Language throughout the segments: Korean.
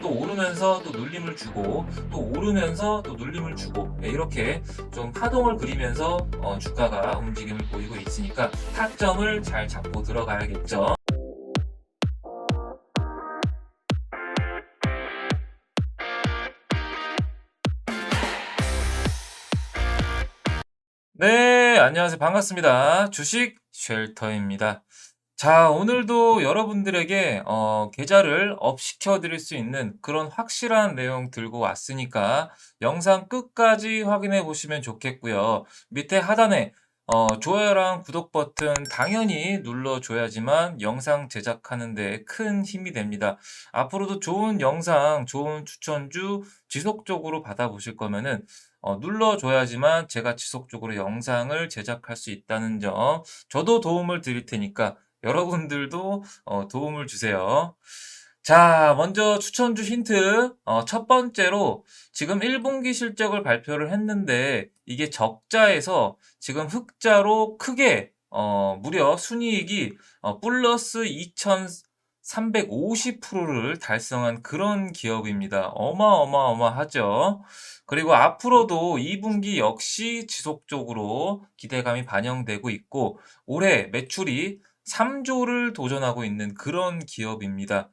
또 오르면서 또 눌림을 주고 또 오르면서 또 눌림을 주고 예, 이렇게 좀 파동을 그리면서 어, 주가가 움직임을 보이고 있으니까 타점을 잘 잡고 들어가야겠죠. 네, 안녕하세요. 반갑습니다. 주식 쉘터입니다. 자, 오늘도 여러분들에게 어, 계좌를 업 시켜 드릴 수 있는 그런 확실한 내용 들고 왔으니까 영상 끝까지 확인해 보시면 좋겠고요. 밑에 하단에 어, 좋아요랑 구독 버튼 당연히 눌러줘야지만 영상 제작하는 데 큰 힘이 됩니다. 앞으로도 좋은 영상, 좋은 추천주 지속적으로 받아보실 거면은 어, 눌러줘야지만 제가 지속적으로 영상을 제작할 수 있다는 점, 저도 도움을 드릴 테니까 여러분들도 어, 도움을 주세요. 자, 먼저 추천주 힌트. 어, 첫 번째로 지금 1분기 실적을 발표를 했는데 이게 적자에서 지금 흑자로 크게 어, 무려 순이익이 어, 플러스 2,350%를 달성한 그런 기업입니다. 어마어마어마하죠. 그리고 앞으로도 2분기 역시 지속적으로 기대감이 반영되고 있고 올해 매출이 3조를 도전하고 있는 그런 기업입니다.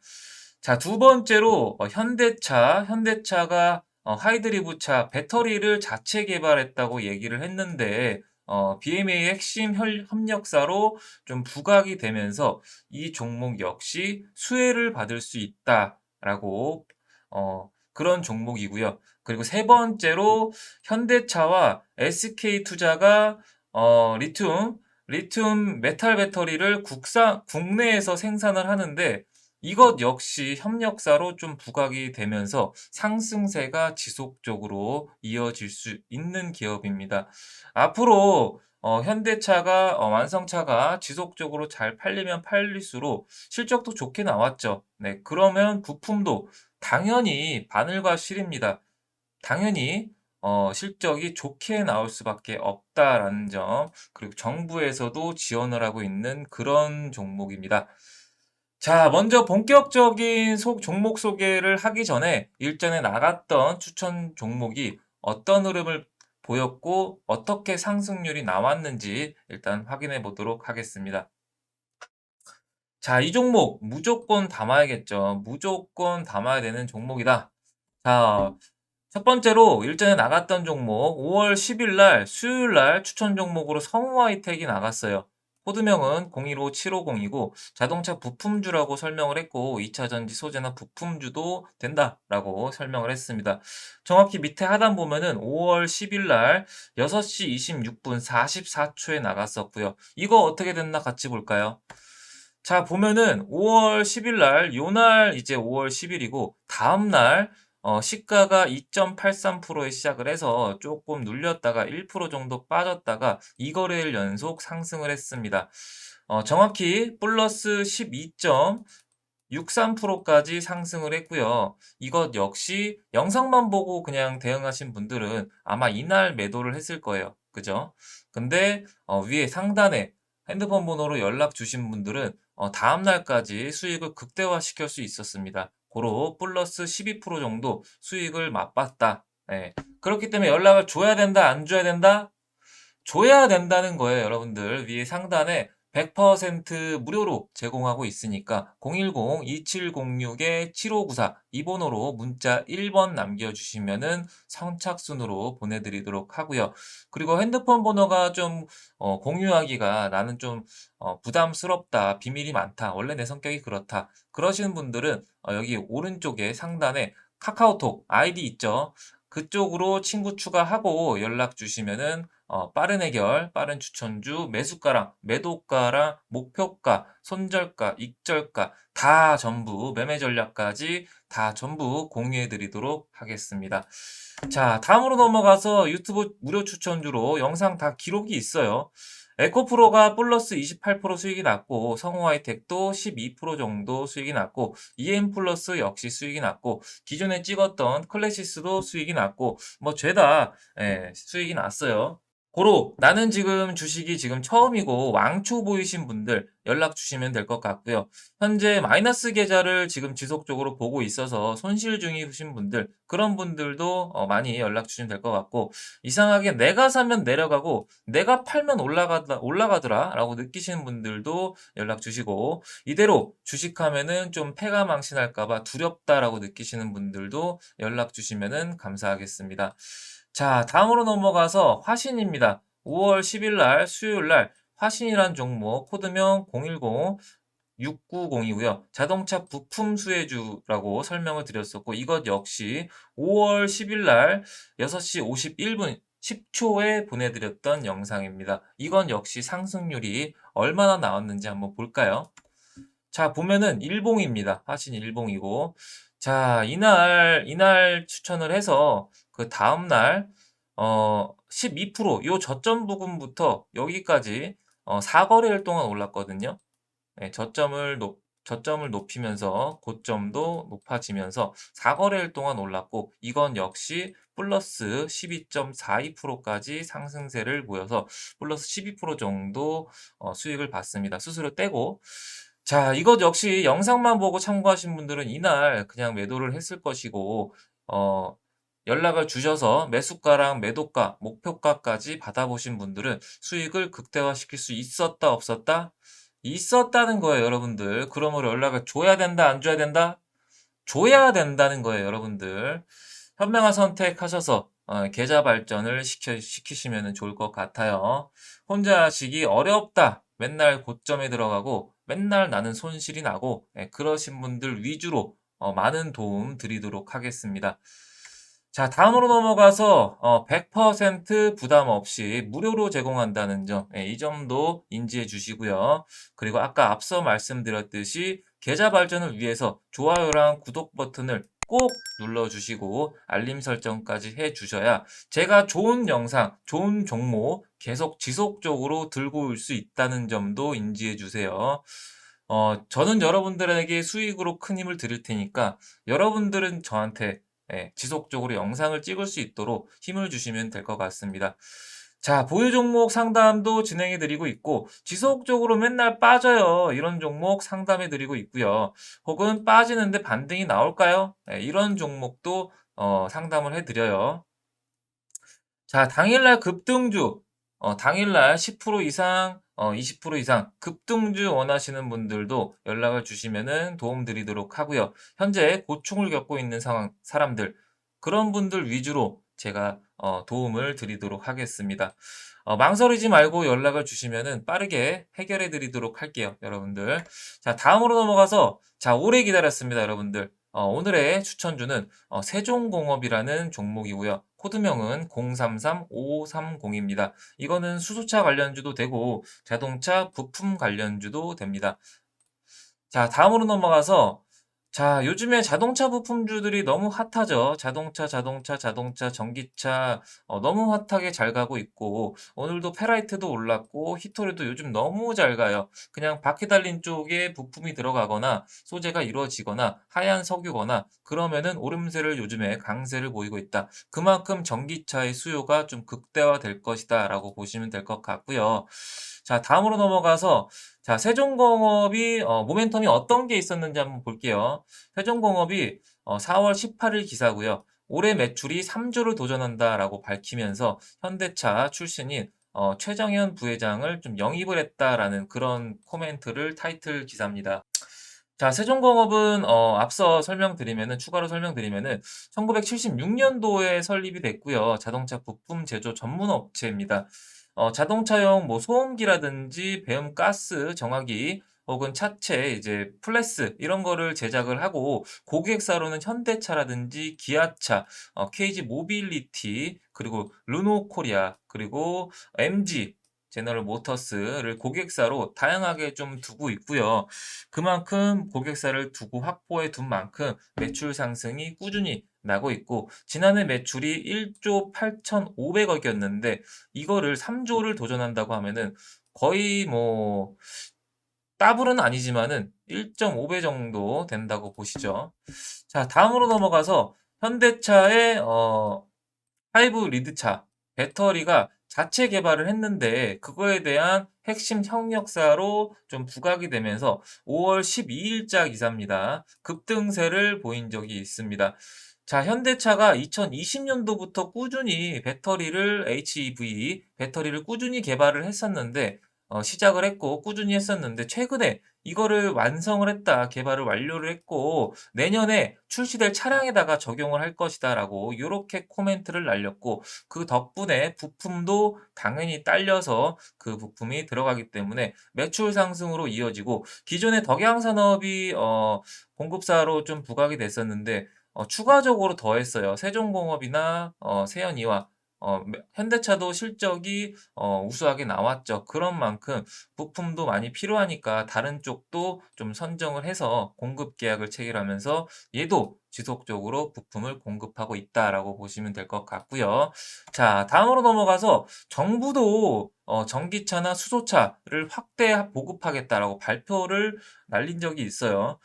자, 두 번째로 어, 현대차, 현대차가 어, 하이드리브차 배터리를 자체 개발했다고 얘기를 했는데 어, BMA의 핵심 혈- 협력사로 좀 부각이 되면서 이 종목 역시 수혜를 받을 수 있다라고 어, 그런 종목이고요. 그리고 세 번째로 현대차와 SK투자가 어, 리튬 리튬 메탈 배터리를 국산 국내에서 생산을 하는데 이것 역시 협력사로 좀 부각이 되면서 상승세가 지속적으로 이어질 수 있는 기업입니다. 앞으로 어, 현대차가 어, 완성차가 지속적으로 잘 팔리면 팔릴수록 실적도 좋게 나왔죠. 네, 그러면 부품도 당연히 바늘과 실입니다. 당연히 어, 실적이 좋게 나올 수밖에 없다라는 점, 그리고 정부에서도 지원을 하고 있는 그런 종목입니다. 자, 먼저 본격적인 속 종목 소개를 하기 전에 일전에 나갔던 추천 종목이 어떤 흐름을 보였고 어떻게 상승률이 나왔는지 일단 확인해 보도록 하겠습니다. 자, 이 종목 무조건 담아야겠죠. 무조건 담아야 되는 종목이다. 자, 첫 번째로 일전에 나갔던 종목 5월 10일 날 수요일 날 추천 종목으로 성우하이텍이 나갔어요. 코드명은 015750이고 자동차 부품주라고 설명을 했고 2차 전지 소재나 부품주도 된다라고 설명을 했습니다. 정확히 밑에 하단 보면은 5월 10일 날 6시 26분 44초에 나갔었고요. 이거 어떻게 됐나 같이 볼까요? 자, 보면은 5월 10일 날, 요날 이제 5월 10일이고, 다음 날, 어, 시가가 2.83%에 시작을 해서 조금 눌렸다가 1% 정도 빠졌다가 2거래일 연속 상승을 했습니다. 어, 정확히 플러스 12.63%까지 상승을 했고요. 이것 역시 영상만 보고 그냥 대응하신 분들은 아마 이날 매도를 했을 거예요. 그죠? 근데 어, 위에 상단에 핸드폰 번호로 연락 주신 분들은 어, 다음 날까지 수익을 극대화시킬 수 있었습니다. 고로 플러스 12% 정도 수익을 맛봤다. 예. 그렇기 때문에 연락을 줘야 된다, 안 줘야 된다? 줘야 된다는 거예요, 여러분들. 위에 상단에 100% 무료로 제공하고 있으니까 010-2706-7594 이 번호로 문자 1번 남겨주시면은 선착순으로 보내드리도록 하고요. 그리고 핸드폰 번호가 좀 어, 공유하기가 나는 좀 어, 부담스럽다, 비밀이 많다, 원래 내 성격이 그렇다. 그러시는 분들은 어, 여기 오른쪽에 상단에 카카오톡 아이디 있죠? 그쪽으로 친구 추가하고 연락 주시면은 어, 빠른 해결, 빠른 추천주, 매수가랑 매도가랑 목표가, 손절가, 익절가 다 전부 매매 전략까지 다 전부 공유해 드리도록 하겠습니다. 자, 다음으로 넘어가서 유튜브 무료 추천주로 영상 다 기록이 있어요. 에코프로가 플러스 28% 수익이 났고 성우하이텍도 12% 정도 수익이 났고 EM 플러스 역시 수익이 났고 기존에 찍었던 클래시스도 수익이 났고 뭐 죄다 예, 수익이 났어요. 고로 나는 지금 주식이 지금 처음이고 왕초 보이신 분들 연락 주시면 될 것 같고요. 현재 마이너스 계좌를 지금 지속적으로 보고 있어서 손실 중이신 분들 그런 분들도 어, 많이 연락 주시면 될 것 같고 이상하게 내가 사면 내려가고 내가 팔면 올라가다 올라가더라 라고 느끼시는 분들도 연락 주시고 이대로 주식하면은 좀 패가 망신할까봐 두렵다라고 느끼시는 분들도 연락 주시면은 감사하겠습니다. 자, 다음으로 넘어가서 화신입니다. 5월 10일 날 수요일 날 화신이란 종목 코드명 010 690이고요. 자동차 부품 수혜주라고 설명을 드렸었고 이것 역시 5월 10일 날 6시 51분 10초에 보내드렸던 영상입니다. 이건 역시 상승률이 얼마나 나왔는지 한번 볼까요? 자, 보면은 일봉입니다. 화신 일봉이고. 자, 이날, 이날 추천을 해서 그 다음날, 어, 12%, 요 저점 부분부터 여기까지, 어, 4거래일 동안 올랐거든요. 네, 저점을 높, 저점을 높이면서 고점도 높아지면서 4거래일 동안 올랐고, 이건 역시 플러스 12.42%까지 상승세를 보여서 플러스 12% 정도 어, 수익을 받습니다. 수수료 떼고. 자, 이것 역시 영상만 보고 참고하신 분들은 이날 그냥 매도를 했을 것이고, 어, 연락을 주셔서 매수가랑 매도가, 목표가까지 받아보신 분들은 수익을 극대화시킬 수 있었다, 없었다? 있었다는 거예요, 여러분들. 그러므로 연락을 줘야 된다, 안 줘야 된다? 줘야 된다는 거예요, 여러분들. 현명한 선택하셔서 어, 계좌 발전을 시켜, 시키시면 좋을 것 같아요. 혼자 하시기 어렵다. 맨날 고점에 들어가고 맨날 나는 손실이 나고 예, 그러신 분들 위주로 어, 많은 도움 드리도록 하겠습니다. 자, 다음으로 넘어가서 어, 100% 부담 없이 무료로 제공한다는 점, 예, 이 점도 인지해 주시고요. 그리고 아까 앞서 말씀드렸듯이 계좌 발전을 위해서 좋아요랑 구독 버튼을 꼭 눌러주시고 알림 설정까지 해 주셔야 제가 좋은 영상, 좋은 종목 계속 지속적으로 들고 올 수 있다는 점도 인지해 주세요. 어, 저는 여러분들에게 수익으로 큰 힘을 드릴 테니까 여러분들은 저한테 예, 지속적으로 영상을 찍을 수 있도록 힘을 주시면 될 것 같습니다. 자, 보유 종목 상담도 진행해 드리고 있고, 지속적으로 맨날 빠져요. 이런 종목 상담해 드리고 있고요. 혹은 빠지는데 반등이 나올까요? 네, 이런 종목도 어, 상담을 해 드려요. 자, 당일날 급등주, 어, 당일날 10% 이상, 어, 20% 이상 급등주 원하시는 분들도 연락을 주시면은 도움 드리도록 하고요. 현재 고충을 겪고 있는 상황, 사람들, 그런 분들 위주로 제가 어, 도움을 드리도록 하겠습니다. 어, 망설이지 말고 연락을 주시면은 빠르게 해결해 드리도록 할게요, 여러분들. 자, 다음으로 넘어가서 자, 오래 기다렸습니다, 여러분들. 어, 오늘의 추천주는 어, 세종공업이라는 종목이고요. 코드명은 033530입니다. 이거는 수소차 관련주도 되고 자동차 부품 관련주도 됩니다. 자, 다음으로 넘어가서 자, 요즘에 자동차 부품주들이 너무 핫하죠. 자동차, 자동차, 자동차, 전기차 어, 너무 핫하게 잘 가고 있고 오늘도 페라이트도 올랐고 히토리도 요즘 너무 잘 가요. 그냥 바퀴 달린 쪽에 부품이 들어가거나 소재가 이루어지거나 하얀 석유거나 그러면은 오름세를 요즘에 강세를 보이고 있다. 그만큼 전기차의 수요가 좀 극대화될 것이다라고 보시면 될 것 같고요. 자, 다음으로 넘어가서 자, 세종공업이 어, 모멘텀이 어떤 게 있었는지 한번 볼게요. 세종공업이 어, 4월 18일 기사고요. 올해 매출이 3조를 도전한다라고 밝히면서 현대차 출신인 어, 최정현 부회장을 좀 영입을 했다라는 그런 코멘트를 타이틀 기사입니다. 자, 세종공업은 어, 앞서 설명드리면은 추가로 설명드리면은 1976년도에 설립이 됐고요. 자동차 부품 제조 전문 업체입니다. 어, 자동차용 뭐 소음기라든지 배음 가스 정화기 혹은 차체 이제 플래스 이런 거를 제작을 하고 고객사로는 현대차라든지 기아차, 어, KG 모빌리티 그리고 르노 코리아 그리고 MG 제너럴 모터스를 고객사로 다양하게 좀 두고 있고요. 그만큼 고객사를 두고 확보해 둔 만큼 매출 상승이 꾸준히 나고 있고 지난해 매출이 1조 8,500억이었는데 이거를 3조를 도전한다고 하면은 거의 뭐 더블은 아니지만은 1.5배 정도 된다고 보시죠. 자, 다음으로 넘어가서 현대차의 어 하이브 리드차 배터리가 자체 개발을 했는데 그거에 대한 핵심 협력사로 좀 부각이 되면서 5월 12일자 기사입니다. 급등세를 보인 적이 있습니다. 자, 현대차가 2020년도부터 꾸준히 배터리를 HEV 배터리를 꾸준히 개발을 했었는데 어, 시작을 했고 꾸준히 했었는데 최근에 이거를 완성을 했다, 개발을 완료를 했고 내년에 출시될 차량에다가 적용을 할 것이다라고 요렇게 코멘트를 날렸고 그 덕분에 부품도 당연히 딸려서 그 부품이 들어가기 때문에 매출 상승으로 이어지고 기존의 덕양 산업이 어 공급사로 좀 부각이 됐었는데 어 추가적으로 더했어요. 세종공업이나 어 세연이와 어매 현대차도 실적이 어 우수하게 나왔죠. 그런 만큼 부품도 많이 필요하니까 다른 쪽도 좀 선정을 해서 공급 계약을 체결하면서 얘도 지속적으로 부품을 공급하고 있다라고 보시면 될 것 같고요. 자, 다음으로 넘어가서 정부도 어 전기차나 수소차를 확대 보급하겠다라고 발표를 날린 적이 있어요.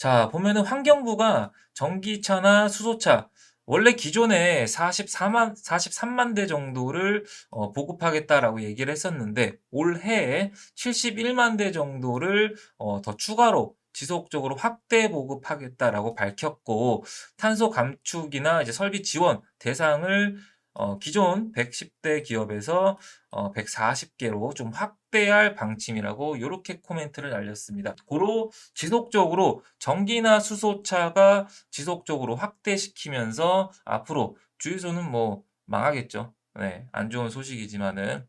자, 보면은 환경부가 전기차나 수소차 원래 기존에 44만 43만 대 정도를 어 보급하겠다라고 얘기를 했었는데 올해에 71만 대 정도를 어 더 추가로 지속적으로 확대 보급하겠다라고 밝혔고 탄소 감축이나 이제 설비 지원 대상을 어 기존 110대 기업에서 어 140 개로 좀 확대할 방침이라고 요렇게 코멘트를 날렸습니다. 고로 지속적으로 전기나 수소차가 지속적으로 확대시키면서 앞으로 주유소는 뭐 망하겠죠. 네. 안 좋은 소식이지만은.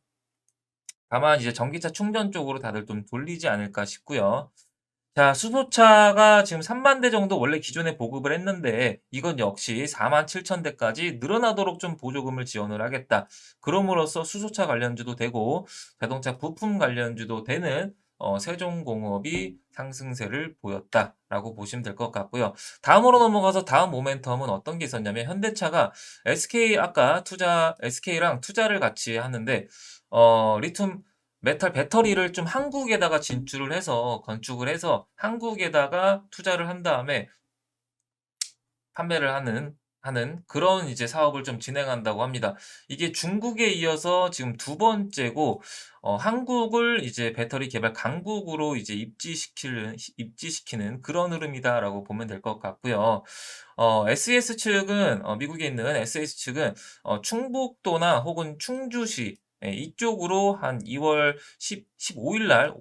다만 이제 전기차 충전 쪽으로 다들 좀 돌리지 않을까 싶고요. 자, 수소차가 지금 3만 대 정도 원래 기존에 보급을 했는데 이건 역시 4만 7천 대까지 늘어나도록 좀 보조금을 지원을 하겠다. 그럼으로써 수소차 관련주도 되고 자동차 부품 관련주도 되는 어, 세종공업이 상승세를 보였다라고 보시면 될 것 같고요. 다음으로 넘어가서 다음 모멘텀은 어떤 게 있었냐면 현대차가 SK 아까 투자 SK랑 투자를 같이 하는데 어, 리튬 메탈 배터리를 좀 한국에다가 진출을 해서 건축을 해서 한국에다가 투자를 한 다음에 판매를 하는 하는 그런 이제 사업을 좀 진행한다고 합니다. 이게 중국에 이어서 지금 두 번째고 어 한국을 이제 배터리 개발 강국으로 이제 입지시키는 입지시키는 그런 흐름이다라고 보면 될 것 같고요. 어 SES 측은 어 미국에 있는 SES 측은 어 충북도나 혹은 충주시 예 이쪽으로 한 2월 10 15일 날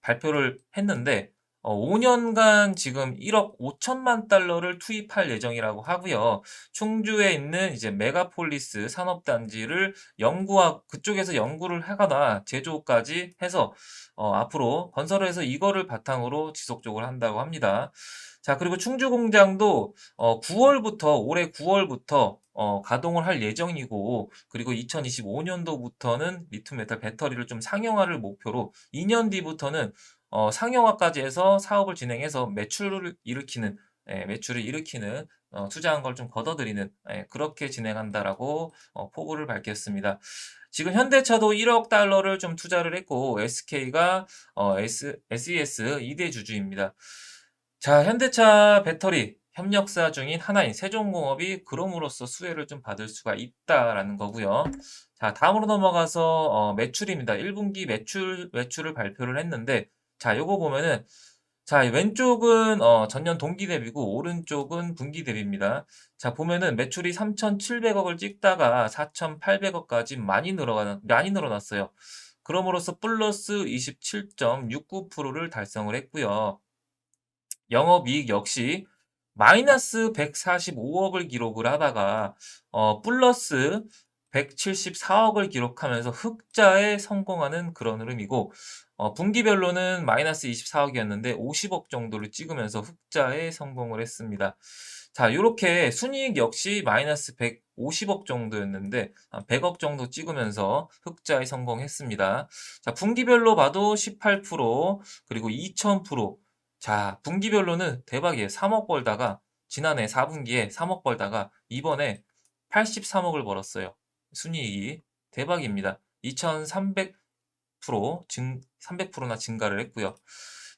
발표를 했는데 어 5 년간 지금 1억 5천만 달러를 투입할 예정이라고 하고요. 충주에 있는 이제 메가폴리스 산업단지를 연구하 그쪽에서 연구를 하거나 제조까지 해서 어 앞으로 건설을 해서 이거를 바탕으로 지속적으로 한다고 합니다. 자 그리고 충주 공장도 어 9월부터 올해 9월부터 어 가동을 할 예정이고 그리고 2025 년도부터는 리튬 메탈 배터리를 좀 상용화를 목표로 2년 뒤부터는 어 상용화까지 해서 사업을 진행해서 매출을 일으키는 예 매출을 일으키는 어 투자한 걸 좀 걷어들이는 예 그렇게 진행한다라고 어 포부를 밝혔습니다. 지금 현대차도 1억 달러를 좀 투자를 했고 SK가 어 S SES 2대 주주입니다. 자, 현대차 배터리 협력사 중인 하나인 세종공업이 그럼으로써 수혜를 좀 받을 수가 있다라는 거고요. 자, 다음으로 넘어가서 어 매출입니다. 1 분기 매출 매출을 발표를 했는데 자, 요거 보면은 자, 왼쪽은 어 전년 동기 대비고 오른쪽은 분기 대비입니다. 자, 보면은 매출이 3,700 억을 찍다가 4,800 억까지 많이 늘어가 많이 늘어났어요. 그럼으로써 플러스 27.69%를 달성을 했고요. 영업이익 역시 마이너스 145억을 기록을 하다가 어 플러스 174억을 기록하면서 흑자에 성공하는 그런 흐름이고 어 분기별로는 마이너스 24억이었는데 50억 정도를 찍으면서 흑자에 성공을 했습니다. 자 요렇게 순이익 역시 마이너스 150억 정도였는데 한 100억 정도 찍으면서 흑자에 성공했습니다. 자 분기별로 봐도 18% 그리고 2000% 자, 분기별로는 대박이에요. 3억 벌다가 지난해 4분기에 3억 벌다가 이번에 83억을 벌었어요. 순이익이 대박입니다. 2,300% 증 300%나 증가를 했고요.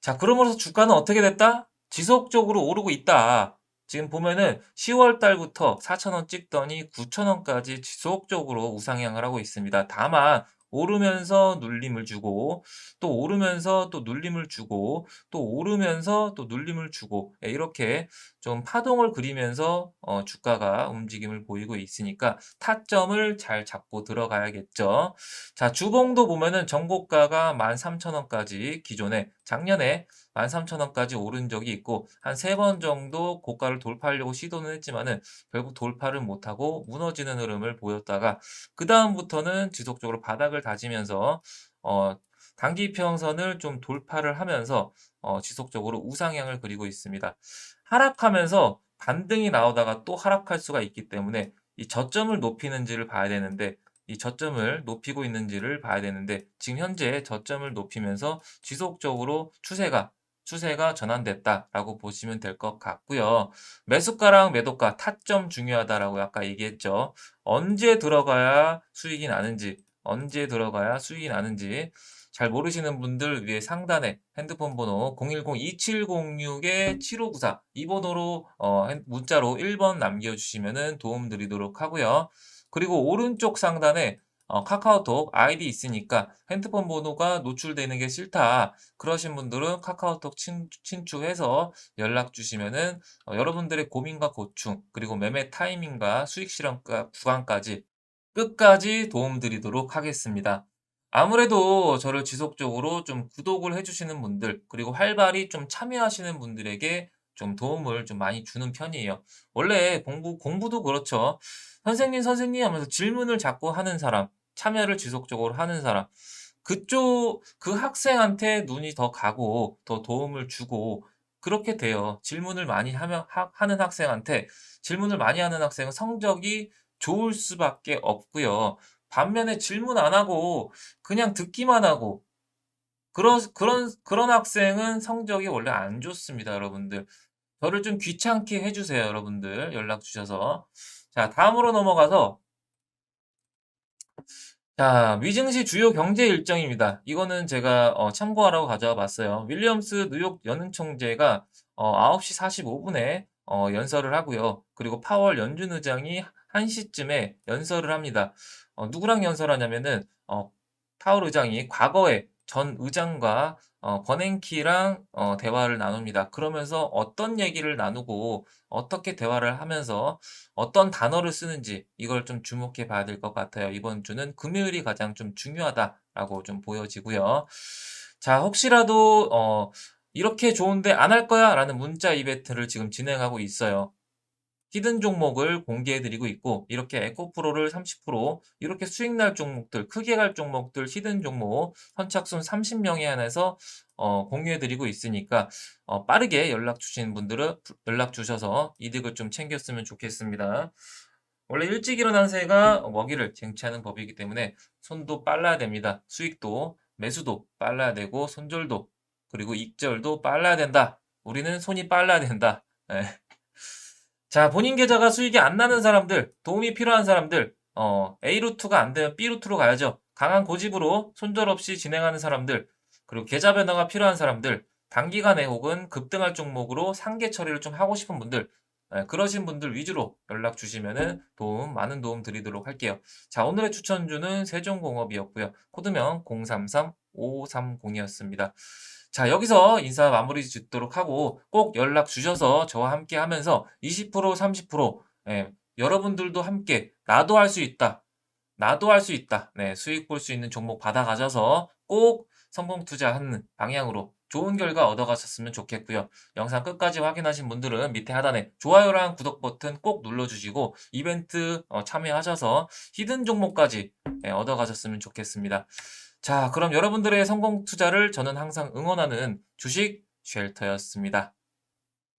자, 그러므로써 주가는 어떻게 됐다? 지속적으로 오르고 있다. 지금 보면은 10월 달부터 4,000원 찍더니 9,000원까지 지속적으로 우상향을 하고 있습니다. 다만 오르면서 눌림을 주고 또 오르면서 또 눌림을 주고 또 오르면서 또 눌림을 주고 예, 이렇게 좀 파동을 그리면서 어, 주가가 움직임을 보이고 있으니까 타점을 잘 잡고 들어가야겠죠. 자, 주봉도 보면은 정고가가 13,000원까지 기존에 작년에 13,000원까지 오른 적이 있고 한 세 번 정도 고가를 돌파하려고 시도는 했지만은 결국 돌파를 못하고 무너지는 흐름을 보였다가 그 다음부터는 지속적으로 바닥을 다지면서 어, 단기 이평선을 좀 돌파를 하면서 어, 지속적으로 우상향을 그리고 있습니다. 하락하면서 반등이 나오다가 또 하락할 수가 있기 때문에 이 저점을 높이는지를 봐야 되는데 이 저점을 높이고 있는지를 봐야 되는데 지금 현재 저점을 높이면서 지속적으로 추세가 추세가 전환됐다라고 보시면 될 것 같고요. 매수가랑 매도가 타점 중요하다라고 아까 얘기했죠. 언제 들어가야 수익이 나는지, 언제 들어가야 수익이 나는지 잘 모르시는 분들 위해 상단에 핸드폰 번호 010-2706-7594 이 번호로 어, 핸- 문자로 1번 남겨주시면 도움 드리도록 하고요. 그리고 오른쪽 상단에 어, 카카오톡 아이디 있으니까 핸드폰 번호가 노출되는 게 싫다. 그러신 분들은 카카오톡 친, 친추해서 연락 주시면은 어, 여러분들의 고민과 고충 그리고 매매 타이밍과 수익 실현 구간까지 끝까지 도움 드리도록 하겠습니다. 아무래도 저를 지속적으로 좀 구독을 해주시는 분들, 그리고 활발히 좀 참여하시는 분들에게 좀 도움을 좀 많이 주는 편이에요. 원래 공부, 공부도 그렇죠. 선생님, 선생님 하면서 질문을 자꾸 하는 사람, 참여를 지속적으로 하는 사람, 그쪽, 그 학생한테 눈이 더 가고, 더 도움을 주고, 그렇게 돼요. 질문을 많이 하면, 하, 하는 학생한테, 질문을 많이 하는 학생은 성적이 좋을 수밖에 없고요. 반면에 질문 안 하고 그냥 듣기만 하고 그런 그런 그런 학생은 성적이 원래 안 좋습니다, 여러분들. 저를 좀 귀찮게 해 주세요, 여러분들. 연락 주셔서. 자, 다음으로 넘어가서 자, 미증시 주요 경제 일정입니다. 이거는 제가 어, 참고하라고 가져와 봤어요. 윌리엄스 뉴욕 연은총재가 어, 9시 45분에 어, 연설을 하고요. 그리고 파월 연준 의장이 1시쯤에 연설을 합니다. 어, 누구랑 연설하냐면은 어, 파월 의장이 과거에 전 의장과 어, 버냉키랑 어, 대화를 나눕니다. 그러면서 어떤 얘기를 나누고 어떻게 대화를 하면서 어떤 단어를 쓰는지 이걸 좀 주목해 봐야 될 것 같아요. 이번 주는 금요일이 가장 좀 중요하다라고 좀 보여지고요. 자, 혹시라도 어, 이렇게 좋은데 안 할 거야 라는 문자 이벤트를 지금 진행하고 있어요. 히든 종목을 공개해 드리고 있고 이렇게 에코프로를 30% 이렇게 수익 날 종목들 크게 갈 종목들 히든 종목 선착순 30명에 한해서 어, 공유해 드리고 있으니까 어, 빠르게 연락 주신 분들은 연락 주셔서 이득을 좀 챙겼으면 좋겠습니다. 원래 일찍 일어난 새가 먹이를 쟁취하는 법이기 때문에 손도 빨라야 됩니다. 수익도 매수도 빨라야 되고 손절도 그리고 익절도 빨라야 된다. 우리는 손이 빨라야 된다. 예. 자, 본인 계좌가 수익이 안 나는 사람들, 도움이 필요한 사람들, 어, A 루트가 안 되면 B 루트로 가야죠. 강한 고집으로 손절 없이 진행하는 사람들, 그리고 계좌 변화가 필요한 사람들, 단기간에 혹은 급등할 종목으로 상계 처리를 좀 하고 싶은 분들, 예, 그러신 분들 위주로 연락 주시면은 도움, 많은 도움 드리도록 할게요. 자, 오늘의 추천주는 세종공업이었고요. 코드명 033530이었습니다. 자, 여기서 인사 마무리 짓도록 하고 꼭 연락 주셔서 저와 함께 하면서 20%, 30%, 예, 여러분들도 함께 나도 할 수 있다. 나도 할 수 있다. 네, 수익 볼 수 있는 종목 받아 가셔서 꼭 성공 투자하는 방향으로 좋은 결과 얻어가셨으면 좋겠고요. 영상 끝까지 확인하신 분들은 밑에 하단에 좋아요랑 구독 버튼 꼭 눌러주시고 이벤트 어, 참여하셔서 히든 종목까지 예, 얻어가셨으면 좋겠습니다. 자, 그럼 여러분들의 성공 투자를 저는 항상 응원하는 주식 쉘터였습니다.